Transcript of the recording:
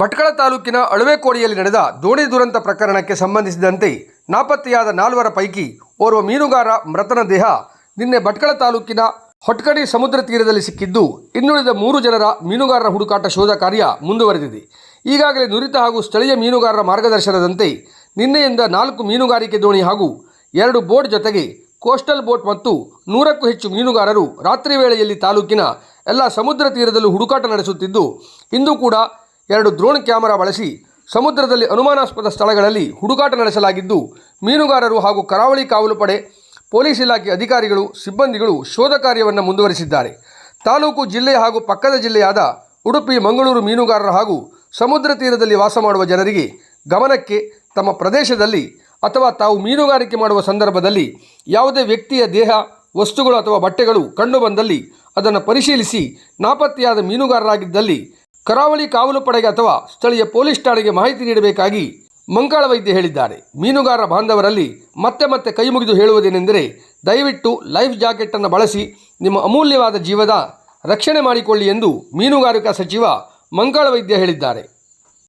ಭಟ್ಕಳ ತಾಲೂಕಿನ ಅಳುವೆಕೋಡಿಯಲ್ಲಿ ನಡೆದ ದೋಣಿ ದುರಂತ ಪ್ರಕರಣಕ್ಕೆ ಸಂಬಂಧಿಸಿದಂತೆ ನಾಪತ್ತೆಯಾದ ನಾಲ್ವರ ಪೈಕಿ ಓರ್ವ ಮೀನುಗಾರ ಮೃತನ ದೇಹ ನಿನ್ನೆ ಭಟ್ಕಳ ತಾಲೂಕಿನ ಹೊಟ್ಕಡಿ ಸಮುದ್ರ ತೀರದಲ್ಲಿ ಸಿಕ್ಕಿದ್ದು, ಇನ್ನುಳಿದ ಮೂರು ಜನರ ಮೀನುಗಾರರ ಹುಡುಕಾಟ ಶೋಧ ಕಾರ್ಯ ಮುಂದುವರೆದಿದೆ. ಈಗಾಗಲೇ ನುರಿತ ಹಾಗೂ ಸ್ಥಳೀಯ ಮೀನುಗಾರರ ಮಾರ್ಗದರ್ಶನದಂತೆ ನಿನ್ನೆಯಿಂದ ನಾಲ್ಕು ಮೀನುಗಾರಿಕೆ ದೋಣಿ ಹಾಗೂ ಎರಡು ಬೋಟ್ ಜೊತೆಗೆ ಕೋಸ್ಟಲ್ ಬೋಟ್ ಮತ್ತು ನೂರಕ್ಕೂ ಹೆಚ್ಚು ಮೀನುಗಾರರು ರಾತ್ರಿ ವೇಳೆಯಲ್ಲಿ ತಾಲೂಕಿನ ಎಲ್ಲ ಸಮುದ್ರ ತೀರದಲ್ಲೂ ಹುಡುಕಾಟ ನಡೆಸುತ್ತಿದ್ದು, ಇಂದು ಕೂಡ ಎರಡು ಡ್ರೋನ್ ಕ್ಯಾಮೆರಾ ಬಳಸಿ ಸಮುದ್ರದಲ್ಲಿ ಅನುಮಾನಾಸ್ಪದ ಸ್ಥಳಗಳಲ್ಲಿ ಹುಡುಕಾಟ ನಡೆಸಲಾಗಿದ್ದು, ಮೀನುಗಾರರು ಹಾಗೂ ಕರಾವಳಿ ಕಾವಲು ಪಡೆ ಪೊಲೀಸ್ ಇಲಾಖೆ ಅಧಿಕಾರಿಗಳು, ಸಿಬ್ಬಂದಿಗಳು ಶೋಧ ಕಾರ್ಯವನ್ನು ಮುಂದುವರಿಸಿದ್ದಾರೆ. ತಾಲೂಕು ಜಿಲ್ಲೆ ಹಾಗೂ ಪಕ್ಕದ ಜಿಲ್ಲೆಯಾದ ಉಡುಪಿ, ಮಂಗಳೂರು ಮೀನುಗಾರರು ಹಾಗೂ ಸಮುದ್ರ ತೀರದಲ್ಲಿ ವಾಸ ಮಾಡುವ ಜನರಿಗೆ ಗಮನಕ್ಕೆ ತಮ್ಮ ಪ್ರದೇಶದಲ್ಲಿ ಅಥವಾ ತಾವು ಮೀನುಗಾರಿಕೆ ಮಾಡುವ ಸಂದರ್ಭದಲ್ಲಿ ಯಾವುದೇ ವ್ಯಕ್ತಿಯ ದೇಹ, ವಸ್ತುಗಳು ಅಥವಾ ಬಟ್ಟೆಗಳು ಕಂಡುಬಂದಲ್ಲಿ ಅದನ್ನು ಪರಿಶೀಲಿಸಿ ನಾಪತ್ತೆಯಾದ ಮೀನುಗಾರರಾಗಿದ್ದಲ್ಲಿ ಕರಾವಳಿ ಕಾವಲು ಪಡೆಗೆ ಅಥವಾ ಸ್ಥಳೀಯ ಪೊಲೀಸ್ ಠಾಣೆಗೆ ಮಾಹಿತಿ ನೀಡಬೇಕಾಗಿ ಮಂಕಾಳ ವೈದ್ಯ ಹೇಳಿದ್ದಾರೆ. ಮೀನುಗಾರ ಬಾಂಧವರಲ್ಲಿ ಮತ್ತೆ ಮತ್ತೆ ಕೈ ಮುಗಿದು ಹೇಳುವುದೇನೆಂದರೆ, ದಯವಿಟ್ಟು ಲೈಫ್ ಜಾಕೆಟನ್ನು ಬಳಸಿ ನಿಮ್ಮ ಅಮೂಲ್ಯವಾದ ಜೀವದ ರಕ್ಷಣೆ ಮಾಡಿಕೊಳ್ಳಿ ಎಂದು ಮೀನುಗಾರಿಕಾ ಸಚಿವ ಮಂಕಾಳ ವೈದ್ಯ ಹೇಳಿದ್ದಾರೆ.